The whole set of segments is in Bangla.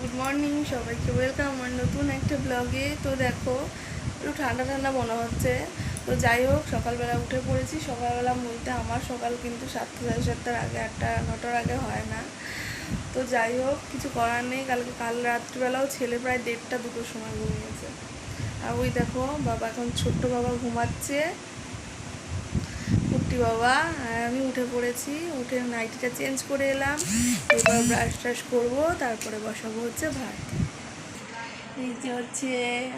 গুড মর্নিং সবাইকে ওয়েলকাম আমার নতুন একটা ব্লগে তো দেখো, একটু ঠান্ডা ঠান্ডা মনে হচ্ছে। তো যাই হোক, সকালবেলা উঠে পড়েছি। সকালবেলা বলতে আমার সকাল কিন্তু সাতটা সাড়ে সাতটার আগে আটটা নটার আগে হয় না। তো যাই হোক, কিছু করার নেই। কালকে, কাল রাত্রিবেলাও ছেলে প্রায় দেড়টা দুটোর সময় ঘুমিয়েছে। আর ওই দেখো, বাবা এখন ছোট্ট বাবা ঘুমাচ্ছে। কুট্টি বাবা আমি উঠে পড়েছি, উঠে নাইটিটা চেঞ্জ করে এলাম, এবার ব্রাশ ট্রাশ করব, তারপরে বসাবো হচ্ছে ভাত। এই যে হচ্ছে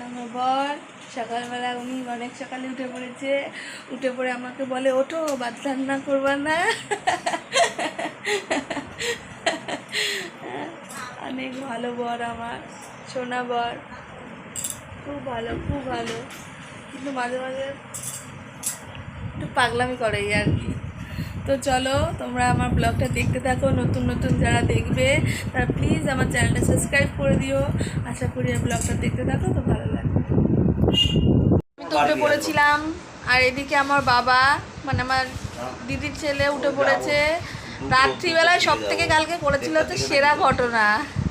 আমার বর, সকালবেলা উনি অনেক সকালে উঠে পড়েছে, উঠে পড়ে আমাকে বলে, ওঠো, ভাত রান্না করবা না। অনেক ভালো বর আমার, সোনা বর। খুব ভালো খুব ভালো। কিন্তু মাঝে মাঝে একটু পাগলামি করে আর কি। তো চলো, তোমরা আমার ব্লগটা দেখতে থাকো, নতুন নতুন যারা দেখবে, তারা প্লিজ আমার চ্যানেলটা সাবস্ক্রাইব করে দিও। আশা করি এই ব্লগটা দেখতে থাকো, তো ভালো লাগবে। আমি তো উঠে পড়েছিলাম, আর এদিকে আমার বাবা মানে আমার দিদির ছেলে উঠে পড়েছে। রাত্রিবেলায় সব থেকে কালকে করেছিল তো সেরা ঘটনা।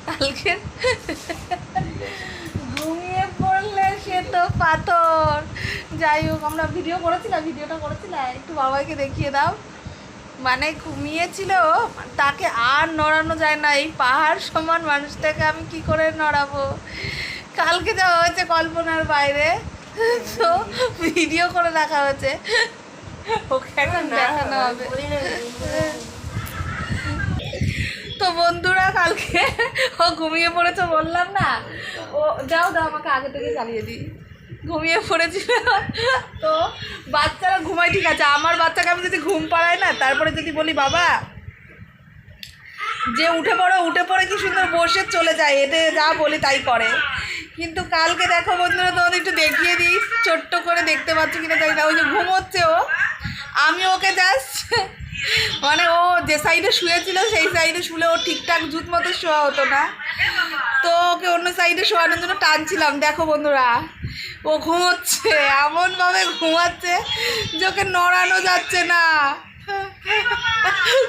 কালকে তো পাথর। যাই হোক, আমরা ভিডিও করেছিলাম ভিডিওটা করেছিলাম একটু বাবাকে দেখিয়ে দাও। মানে ঘুমিয়েছিল, তাকে আর নড়ানো যায় না, এই পাহাড় সমান মানুষটাকে আমি কি করে নড়াবো? কালকে যাওয়া হয়েছে কল্পনার বাইরে, তো ভিডিও করে রাখা হয়েছে। ওকে এখন দেখানো হবে। তো বন্ধুরা কালকে ও ঘুমিয়ে পড়েছে বললাম না। ও, যাও দাও আমাকে আগে থেকে চালিয়ে দিই। ঘুমিয়ে পড়েছিল। তো বাচ্চারা ঘুমায়, ঠিক আছে। আমার বাচ্চাকে আমি যদি ঘুম পাড়াই না, তারপরে যদি বলি, বাবা, যে উঠে পড়ো, উঠে পড়ে কি সুন্দর বসে চলে যায়। এতে যা বলি তাই করে। কিন্তু কালকে দেখো বন্ধুরা, তোমাদের একটু দেখিয়ে দিই। ছোট্ট করে দেখতে পাচ্ছ কিনা তাই না। ওই যে ঘুমোচ্ছে ও। আমি ওকে জাস্ট মানে ও যে সাইডে শুয়েছিল সেই সাইডে শুলে ও ঠিকঠাক জুত মতো শোয়া হতো না। তো ওকে অন্য সাইডে শোয়ানোর জন্য টানছিলাম, দেখো বন্ধুরা। ও ঘুমোচ্ছে, এমনভাবে ঘুমাচ্ছে যে ওকে নড়ানো যাচ্ছে না।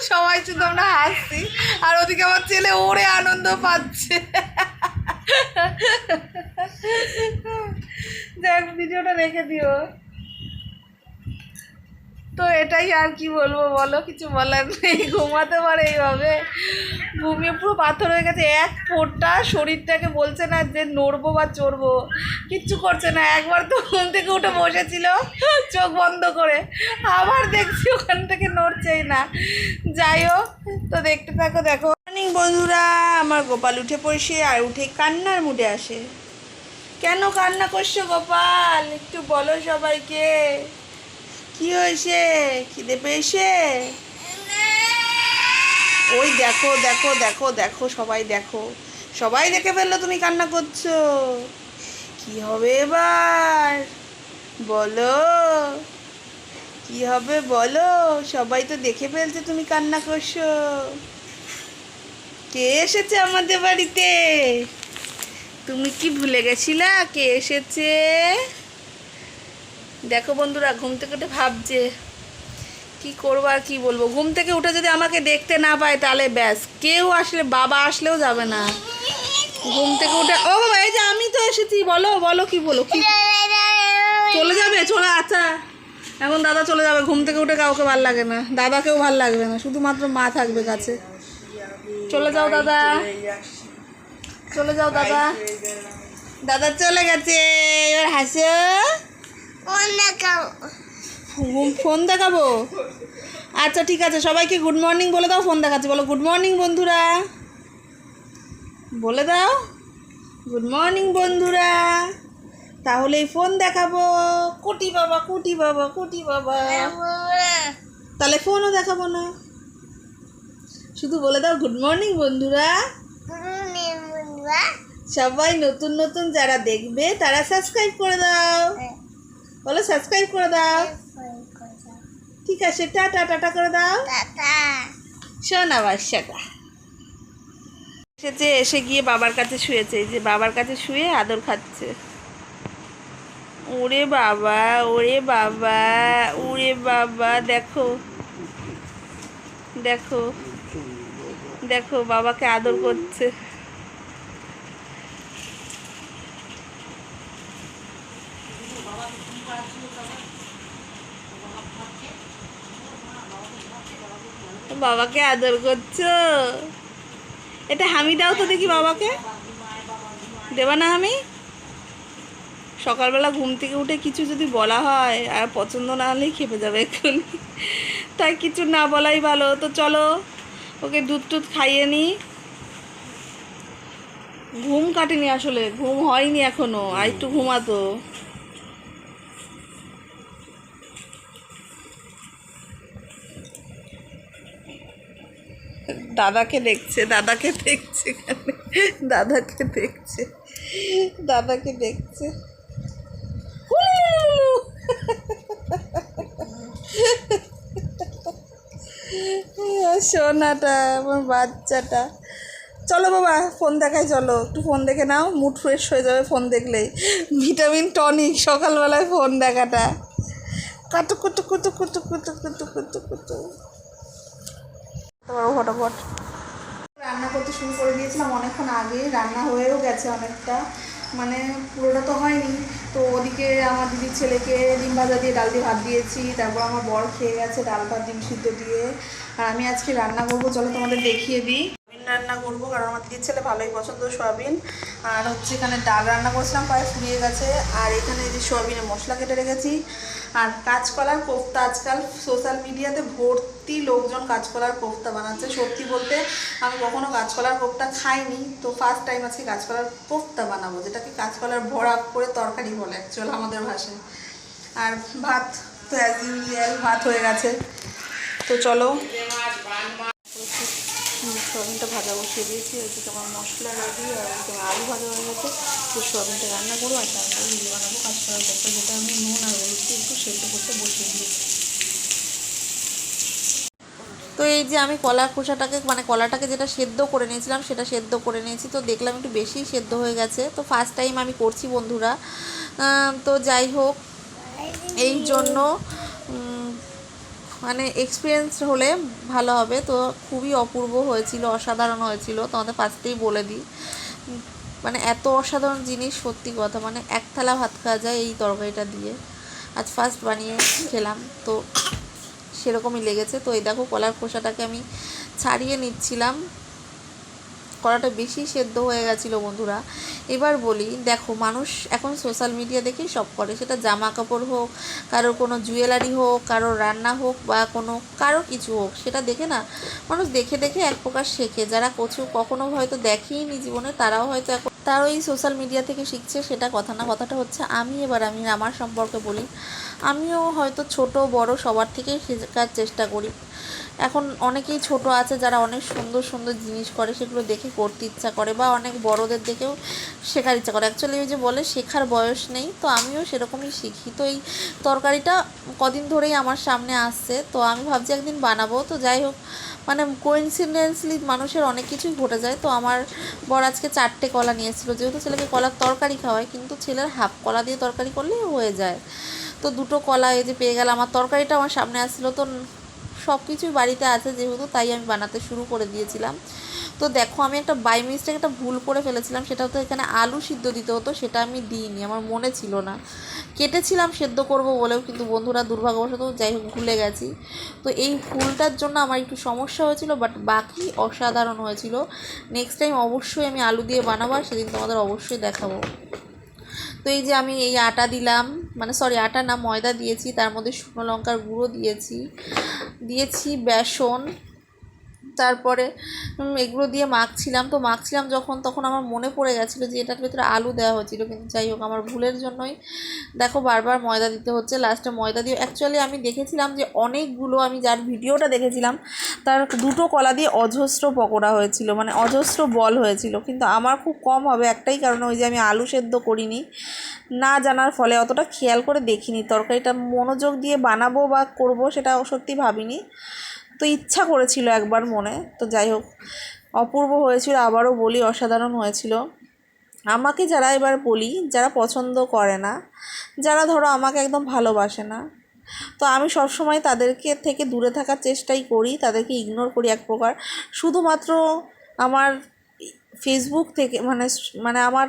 সবাই শুধু আমরা হাসছি, আর ওদিকে আমার ছেলে ওরে আনন্দ পাচ্ছে। দেখ ভিডিওটা রেখে দিও। তো এটাই আর কি বলব বলো, কিছু বলার নেই, ঘুমাতে পারে এইভাবে। ঘুমিয়ে পুরো পাথর হয়ে গেছে, এক ফোঁটা শরীরটাকে বলছে না যে নড়বো বা চড়বো, কিচ্ছু করছে না। একবার তো ঘুম থেকে উঠে বসেছিল, চোখ বন্ধ করে, আবার দেখছি ওখান থেকে নড়ছেই না। যাই হোক, তো দেখতে থাকো, দেখো। মর্নিং বন্ধুরা, আমার গোপাল উঠে পড়ছে আর উঠে কান্নার মুডে আসে। কেন কান্না করছ গোপাল? একটু বলো সবাইকে। কি হয়েছে? খিদে পেয়েছে? ওই দেখো দেখো দেখো দেখো, সবাই দেখো। সবাই দেখে ফেলল তুমি কান্না করছ। কি হবে এবার? বলো। কি হবে বলো? সবাই তো দেখে ফেলছে তুমি কান্না করছ। কে এসেছে আমাদের বাড়িতে? তুমি কি ভুলে গেছিলা? কে এসেছে? দেখো বন্ধুরা, ঘুম থেকে উঠে ভাবছে, কি করব আর কি বলব? ঘুম থেকে উঠে যদি আমাকে দেখতে না পায়, তাহলে ব্যাস, কেউ আসলে, বাবা আসলেও যাবে না। ঘুম থেকে উঠে, ও বাবা, এই যে আমি তো এসেছি, বলো বলো কি বলো, কি? চলে যাবে, চলে আচ্ছা। এখন দাদা চলে যাবে, ঘুম থেকে উঠে কাউকে ভালো লাগে না, দাদাকেও ভালো লাগবে না, শুধুমাত্র মা থাকবে কাছে। চলে যাও, দাদা। চলে যাও, দাদা। দাদা চলে গেছে, এবার হাসো। ফোন- দেখাবো? আচ্ছা ঠিক আছে সবাইকে গুড মর্নিং বলে দাও ফোন দেখাচ্ছি। বলো গুড মর্নিং বন্ধুরা। বলে দাও গুড মর্নিং বন্ধুরা। তাহলেই ফোন দেখাবো। কুটি বাবা কুটি বাবা কুটি বাবা। তাহলে ফোনও দেখাবো না। শুধু বলে দাও গুড মর্নিং বন্ধুরা। সবাই নতুন নতুন যারা দেখবে তারা সাবস্ক্রাইব করে দাও। বলো সাবস্ক্রাইব করে দাও। ঠিক আছে টাটা টাটা করে দাও। শোনা বাসাটা এসেছে এসে গিয়ে বাবার কাছে শুয়েছে। এই যে বাবার কাছে শুয়ে আদর খাচ্ছে। ওরে বাবা ওরে বাবা ওরে বাবা দেখো। দেখো। দেখো বাবাকে আদর করছে। বাবাকে আদর করছ? এটা হামি দাও তো দেখি বাবাকে? দেবা না আমি সকালবেলা ঘুম থেকে উঠে কিছু যদি বলা হয়, আর পছন্দ না হলেই খেপে যাবে এখন তাই কিছু না বলাই ভালো। তো চলো, ওকে দুধ টুধ খাইয়ে নিই ঘুম কাটেনি আসলে, ঘুম হয়নি এখনও, আর একটু ঘুমাতো। দাদাকে দেখছে দাদাকে দেখছে দাদাকে দেখছে দাদাকে দেখছে। সোনাটা, আমার বাচ্চাটা। চলো বাবা, ফোন দেখায় চলো। একটু ফোন দেখে নাও মুড ফ্রেশ হয়ে যাবে ফোন দেখলেই। ভিটামিন টনিক সকালবেলায় ফোন দেখাটা। কাটু কুটু কুটু কুটু কুটু কুটু কুটু কুটু ফটাফট। রান্না করতে শুরু করে দিয়েছিলাম অনেকক্ষণ আগে, রান্না হয়েও গেছে অনেকটা। মানে পুরোটা তো হয়নি। তো ওদিকে আমার দিদির ছেলেকে ডিম ভাজা দিয়ে ডাল দিয়ে ভাত দিয়েছি, তারপর আমার বর খেয়ে গেছে ডাল ভাত, ডিম সিদ্ধ দিয়ে। আর আমি আজকে রান্না করব, চলো তোমাদের দেখিয়ে দিই। রান্না করব, কারণ আমার দিদির ছেলে ভালোই পছন্দ, সয়াবিন। আর হচ্ছে এখানে ডাল রান্না করছিলাম প্রায় ফুরিয়ে গেছে। আর এখানে যে সয়াবিনের মশলা কেটে রেখেছি। আর কাঁচকলার কোফতা আজকাল সোশ্যাল মিডিয়াতে ভর্তি লোকজন কাঁচকলার কোফতা বানাচ্ছে। সত্যি বলতে, আমি কখনো কাঁচকলার কোফতা খাইনি। তো ফার্স্ট টাইম আজকে কাঁচকলার কোফতা বানাবো, যেটাকে কাঁচকলার ভরা করে তরকারি বলে অ্যাকচুয়াল আমাদের ভাষায়। আর ভাত, তো অ্যাজ ইউজুয়াল ভাত হয়ে গেছে। তো চলো। সোয়াবিনটা ভাজা বসিয়ে দিয়েছি ওইদিকে আমার মশলা রেডি আর ওইদিকে আমার আলু ভাজা হয়ে গেছে, তো সোয়াবিনটা রান্না করব, আর তারপরে ভিডিও বানাবো করার পর যেটা আমি নুন আর হলুদ একটু সেদ্ধ করতে বসিয়ে দিয়েছি। তো এই যে আমি কলার খোসাটাকে মানে কলাটাকে যেটা সেদ্ধ করে নিয়েছিলাম, সেটা সেদ্ধ করে নিয়েছি, তো দেখলাম একটু বেশি সেদ্ধ হয়ে গেছে, তো ফার্স্ট টাইম আমি করছি বন্ধুরা। তো যাই হোক, এই জন্য মানে এক্সপিরিয়েন্স হলে ভালো হবে। তো খুবই অপূর্ব হয়েছিল, অসাধারণ হয়েছিল। তোমাদের ফার্স্টেই বলে দিই। মানে এত অসাধারণ জিনিস, সত্যি কথা। মানে এক থালা ভাত খাওয়া যায় এই তরকারিটা দিয়ে। আজ ফার্স্ট বানিয়ে খেলাম। তো সেরকমই লেগেছে। তো এই দেখো, কলার খোসাটাকে আমি ছাড়িয়ে নিচ্ছিলাম। কলাটা বেশি সেদ্ধ হয়ে গেছিল বন্ধুরা। এবার বলি, দেখো মানুষ এখন সোশ্যাল মিডিয়া দেখেই সব করে। সেটা জামা কাপড় হোক, কারোর কোনো জুয়েলারি হোক, কারোর রান্না হোক বা কোনো কারও কিছু হোক, সেটা দেখে না, মানুষ দেখে দেখে এক প্রকার শেখে। যারা কচু কখনো হয়তো দেখেইনি জীবনে, তারাও হয়তো এখন তারাও এই সোশ্যাল মিডিয়া থেকে শিখছে, সেটা কথা না। কথাটা হচ্ছে আমি, এবার আমি আমার সম্পর্কে বলি, আমিও হয়তো ছোট, বড় সবার থেকেই শেখার চেষ্টা করি। এখন অনেকেই ছোট আছে যারা অনেক সুন্দর সুন্দর জিনিস করে, সেগুলো দেখে করতে ইচ্ছা করে বা অনেক বড়দের দেখেও শেখার ইচ্ছা করে। অ্যাকচুয়ালি ওই যে বলে, শেখার বয়স নেই, তো আমিও সেরকমই শিখি। তো এই তরকারিটা কদিন ধরেই আমার সামনে আসছে, তো আমি ভাবছি একদিন বানাবো। তো যাই হোক মানে কোইন্সিডেন্সলি মানুষের অনেক কিছুই ঘটে যায়। তো আমার বর আজকে চারটে কলা নিয়েছিল। যেহেতু ছেলেকে কলার তরকারি খাওয়ায়, কিন্তু ছেলের হাফ কলা দিয়ে তরকারি করলেই হয়ে যায়। তো দুটো কলা এই যে পেয়ে গেলাম। আমার তরকারিটা আমার সামনে আসছিল, তো সব কিছুই বাড়িতে আছে যেহেতু, তাই আমি বানাতে শুরু করে দিয়েছিলাম। তো দেখো, আমি একটা বাই মিস্টেক একটা ভুল করে ফেলেছিলাম, সেটা হতো এখানে আলু সিদ্ধ দিতে হতো, সেটা আমি দিইনি, আমার মনে ছিল না। কেটেছিলাম সেদ্ধ করব বলেও কিন্তু বন্ধুরা দুর্ভাগ্যবশত যাই হোক ভুলে গেছি। তো এই ভুলটার জন্য আমার একটু সমস্যা হয়েছিল বাট বাকি অসাধারণ হয়েছিল। নেক্সট টাইম অবশ্যই আমি আলু দিয়ে বানাবো সেদিন তোমাদের অবশ্যই দেখাবো। তো এই যে আমি এই আটা দিলাম মানে সরি আটা না ময়দা দিয়েছি, তার মধ্যে শুকনো লঙ্কার গুঁড়ো দিয়েছি। দিয়েছি বেসন তারপরে এগুলো দিয়ে মাখছিলাম। তো মাখছিলাম যখন, তখন আমার মনে পড়ে গেছিল যে এটার ভিতরে আলু দেওয়া হয়েছিল। কিন্তু যাই হোক, আমার ভুলের জন্যই। দেখো, বারবার ময়দা দিতে হচ্ছে লাস্টে ময়দা দিয়ে। অ্যাকচুয়ালি আমি দেখেছিলাম যে অনেকগুলো, আমি যার ভিডিওটা দেখেছিলাম, তার দুটো কলা দিয়ে অজস্র পকোড়া হয়েছিল মানে অজস্র বল হয়েছিল। কিন্তু আমার খুব কম হবে একটাই কারণ, ওই যে আমি আলু সেদ্ধ করিনি। না জানার ফলে অতটা খেয়াল করে দেখিনি। তরকারিটা মনোযোগ দিয়ে বানাবো বা করব, সেটা সত্যি ভাবিনি। তো ইচ্ছা করেছিল একবার মনে, তো যাই হোক, অপূর্ব হয়েছিল, আবারও বলি, অসাধারণ হয়েছিল। আমাকে যারা এবার বলি, যারা পছন্দ করে না, যারা ধরো আমাকে একদম ভালোবাসে না, তো আমি সবসময় তাদেরকে থেকে দূরে থাকার চেষ্টাই করি, তাদেরকে ইগনোর করি এক প্রকার। শুধুমাত্র আমার ফেসবুক থেকে মানে মানে আমার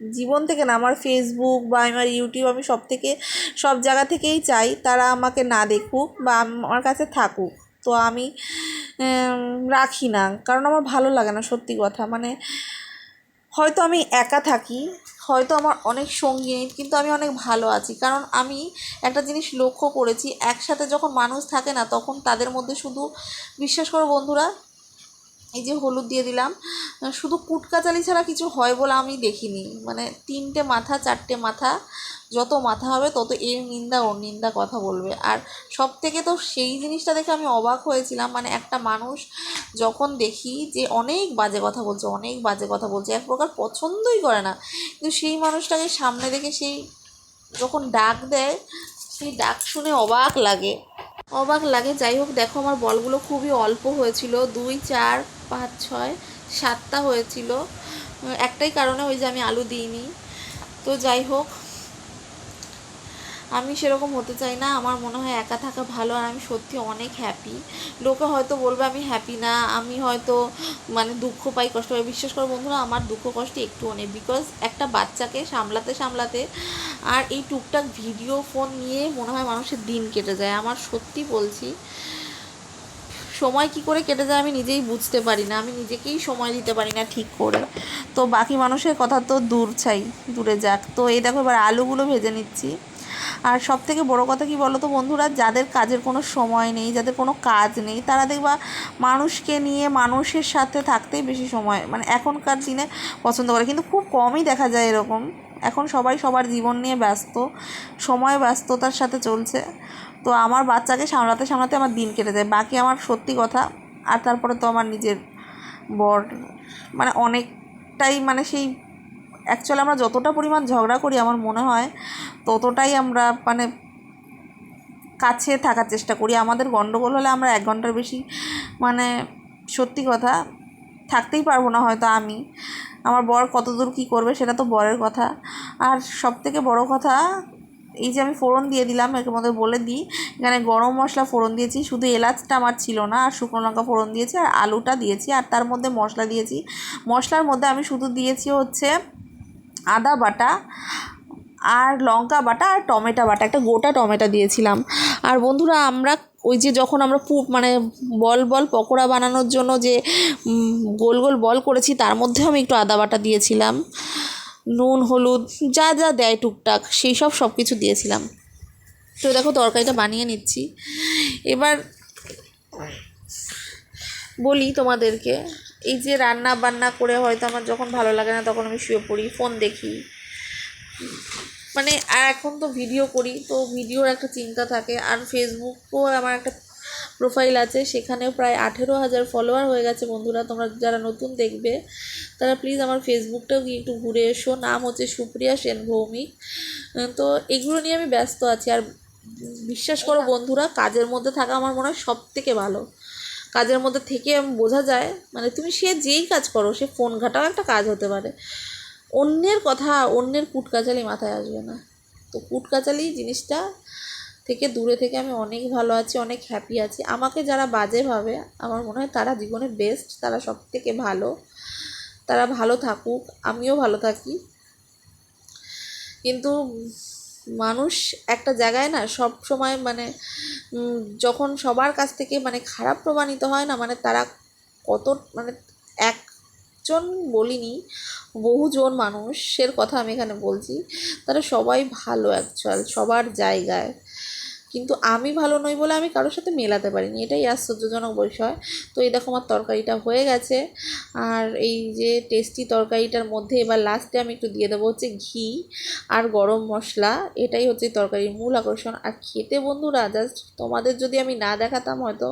জীবন থেকে না, আমার ফেসবুক বা আমার ইউটিউব আমি সব থেকে সব জায়গা থেকেই চাই, তারা আমাকে না দেখুক বা আমার কাছে থাকুক। তো আমি রাখি না। কারণ আমার ভালো লাগে না সত্যি কথা। মানে হয়তো আমি একা থাকি, হয়তো আমার অনেক সঙ্গী নেই কিন্তু আমি অনেক ভালো আছি। কারণ আমি একটা জিনিস লক্ষ্য করেছি, একসাথে যখন মানুষ থাকে না, তখন তাদের মধ্যে শুধু, বিশ্বাস করো বন্ধুরা এই যে হলুদ দিয়ে দিলাম। শুধু কুটকাচালি ছাড়া কিছু হয় বলে আমি দেখিনি। মানে তিনটে মাথা, চারটে মাথা, যত মাথা হবে তত এর নিন্দা ওর নিন্দা কথা বলবে। আর সব থেকে তো সেই জিনিসটা দেখে আমি অবাক হয়েছিলাম। মানে একটা মানুষ যখন দেখি যে অনেক বাজে কথা বলছে, অনেক বাজে কথা বলছে, এক প্রকার পছন্দই করে না। কিন্তু সেই মানুষটাকে সামনে দেখে সেই যখন ডাক দেয়, সেই ডাক শুনে অবাক লাগে। অবাক লাগে। যাই হোক, দেখো আমার বলগুলো খুবই অল্প হয়েছিল। দুই, চার পাঁচ, ছয়, সাতটা হয়েছিল। একটাই কারণে ওই যে আমি আলু দিইনি। তো যাই হোক, আমি সেরকম হতে চাই না। আমার মনে হয় একা থাকা ভালো আর আমি সত্যি অনেক হ্যাপি লোকে হয়তো বলবে আমি হ্যাপি না। আমি হয়তো মানে দুঃখ পাই, কষ্ট পাই। বিশ্বাস করো বন্ধুরা, আমার দুঃখ কষ্ট একটুও নেই বিকজ একটা বাচ্চাকে সামলাতে সামলাতে আর এই টুকটাক ভিডিও ফোন নিয়ে মনে হয় মানুষের দিন কেটে যায়। আমার সত্যি বলছি সময় কি করে কেটে যায় আমি নিজেই বুঝতে পারি না, আমি নিজেকেই সময় দিতে পারি না ঠিক করে। তো বাকি মানুষের কথা তো দূর চাই দূরে যাক। তো এই দেখো এবার আলুগুলো ভেজে নিচ্ছি। আর সব থেকে বড়ো কথা কি বলো তো বন্ধুরা, যাদের কাজের কোনো সময় নেই, যাদের কোনো কাজ নেই, তারা দেখবা মানুষকে নিয়ে মানুষের সাথে থাকতেই বেশি সময় মানে এখনকার দিনে পছন্দ করে। কিন্তু খুব কমই দেখা যায় এরকম। এখন সবাই সবার জীবন নিয়ে ব্যস্ত, সময় ব্যস্ততার সাথে চলছে। তো আমার বাচ্চাকে সামলাতে সামলাতে আমার দিন কেটে যায়। বাকি আমার সত্যি কথা, আর তারপরে তো আমার নিজের বর মানে অনেকটাই মানে সেই অ্যাকচুয়ালি আমরা যতটা পরিমাণ ঝগড়া করি, আমার মনে হয় ততটাই আমরা মানে কাছে থাকার চেষ্টা করি। আমাদের গণ্ডগোল হলে আমরা এক ঘণ্টার বেশি মানে সত্যি কথা থাকতেই পারব না হয়তো আমি। আমার বর কতদূর কী করবে সেটা তো বরের কথা। আর সব থেকে বড়ো কথা এই যে আমি ফোড়ন দিয়ে দিলাম এর মধ্যে বলে দিই। এখানে গরম মশলা ফোড়ন দিয়েছি, শুধু এলাচটা আমার ছিল না, আর শুকনো লঙ্কা ফোড়ন দিয়েছি, আর আলুটা দিয়েছি, আর তার মধ্যে মশলা দিয়েছি। মশলার মধ্যে আমি শুধু দিয়েছি হচ্ছে আদা বাটা, আর লঙ্কা বাটা, আর টমেটো বাটা, একটা গোটা টমেটো দিয়েছিলাম। আর বন্ধুরা, আমরা ওই যে যখন আমরা পু মানে বল বল পকোড়া বানানোর জন্য যে গোল গোল বল করেছি, তার মধ্যেও আমি একটু আদা বাটা দিয়েছিলাম। নুন, হলুদ, যা যা দেয় টুকটাক, সেই সব সব কিছু দিয়েছিলাম। তো দেখো, তরকারিটা বানিয়ে নিচ্ছি। এবার বলি তোমাদেরকে, এই যে রান্না বান্না করে হয়তো আমার যখন ভালো লাগে না, তখন আমি শুয়ে পড়ি, ফোন দেখি। মানে আর এখন তো ভিডিও করি, তো ভিডিওর একটা চিন্তা থাকে। আর ফেসবুকও আমার একটা প্রোফাইল আছে, সেখানেও প্রায় আঠেরো হাজার ফলোয়ার হয়ে গেছে বন্ধুরা। তোমরা যারা নতুন দেখবে, তারা প্লিজ আমার ফেসবুকটাও গিয়ে একটু ঘুরে এসো। নাম হচ্ছে সুপ্রিয়া সেন ভৌমিক। তো এগুলো নিয়ে আমি ব্যস্ত আছি। আর বিশ্বাস করো বন্ধুরা, কাজের মধ্যে থাকা আমার মনে হয় সব থেকে ভালো। কাজের মধ্যে থেকে বোঝা যায় মানে তুমি সে যেই কাজ করো, সে ফোন ঘাটাও একটা কাজ হতে পারে। অন্যের কথা, অন্যের কুটকাচালি মাথায় আসবে না। তো কুটকাচালি জিনিসটা থেকে দূরে থেকে আমি অনেক ভালো আছি, অনেক হ্যাপি আছি। আমাকে যারা বাজে ভাবে, আমার মনে হয় তারা জীবনে বেস্ট তারা সব থেকে ভালো। তারা ভালো থাকুক, আমিও ভালো থাকি। কিন্তু মানুষ একটা জায়গায় না সব সময় মানে যখন সবার কাছ থেকে মানে খারাপ প্রমাণিত হয় না মানে তারা কত মানে একজন বলিনি, বহুজন মানুষের কথা আমি এখানে বলছি, তারা সবাই ভালো অ্যাকচুয়াল সবার জায়গায়। কিন্তু আমি ভালো নই বলে আমি কারোর সাথে মেলাতে পারিনি। এটাই আশ্চর্যজনক বিষয়। তো এই দেখো আমার তরকারিটা হয়ে গেছে। আর এই যে টেস্টি তরকারিটার মধ্যে এবার লাস্টে আমি একটু দিয়ে দেবো হচ্ছে ঘি আর গরম মশলা। এটাই হচ্ছে তরকারির মূল আকর্ষণ। আর খেতে বন্ধুরা জাস্ট তোমাদের যদি আমি না দেখাতাম হয়তো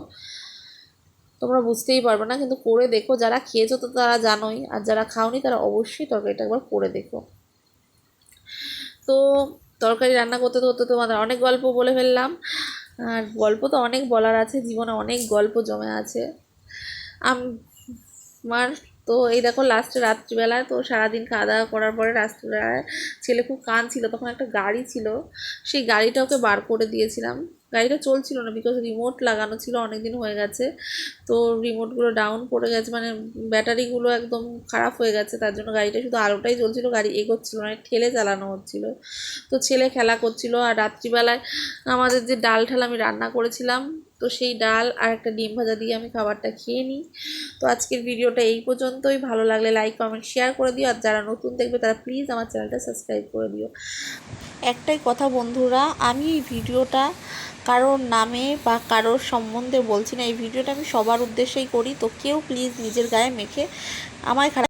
তোমরা বুঝতেই পারবে না। কিন্তু করে দেখো, যারা খেয়েছো তো তারা জানোই। আর যারা খাওনি তারা অবশ্যই তরকারিটা একবার করে দেখো। তো তরকারি রান্না করতে করতে তোমাদের অনেক গল্প বলে ফেললাম। আর গল্প তো অনেক বলার আছে, জীবনে অনেক গল্প জমে আছে। আমার তো এই দেখো লাস্টে রাত্রিবেলায় তো সারাদিন খাওয়া দাওয়া করার পরে রাত্রিবেলায় ছেলে খুব কাঁদছিল, তখন একটা গাড়ি ছিল, সেই গাড়িটা ওকে বার করে দিয়েছিলাম। গাড়িটা চলছিল না বিকজ রিমোট লাগানো ছিল অনেক দিন হয়ে গেছে। তো রিমোটগুলো ডাউন পড়ে গেছে মানে ব্যাটারিগুলো একদম খারাপ হয়ে গেছে, তার জন্য গাড়িটা শুধু আলোটাই জ্বলছিল, গাড়ি এগোচ্ছিল না, ঠেলে চালানো হচ্ছিল। তো ছেলে খেলা করছিল, আর রাত্রিবেলায় আমাদের যে ডাল ঠাল আমি রান্না করেছিলাম তো সেই ডাল আর একটা ডিম ভাজা দিয়ে আমি খাবারটা খেয়ে নিই। তো আজকের ভিডিওটা এই পর্যন্তই। ভালো লাগলে লাইক কমেন্ট শেয়ার করে দিও। আর যারা নতুন দেখবে তারা প্লিজ আমার চ্যানেলটা সাবস্ক্রাইব করে দিও। একটাই কথা বন্ধুরা, আমি এই ভিডিওটা কারোর নামে বা কারোর সম্বন্ধে বলছি না। এই ভিডিওটা আমি সবার উদ্দেশ্যেই করি। তো কেউ প্লিজ নিজের গায়ে মেখে আমায় খারাপ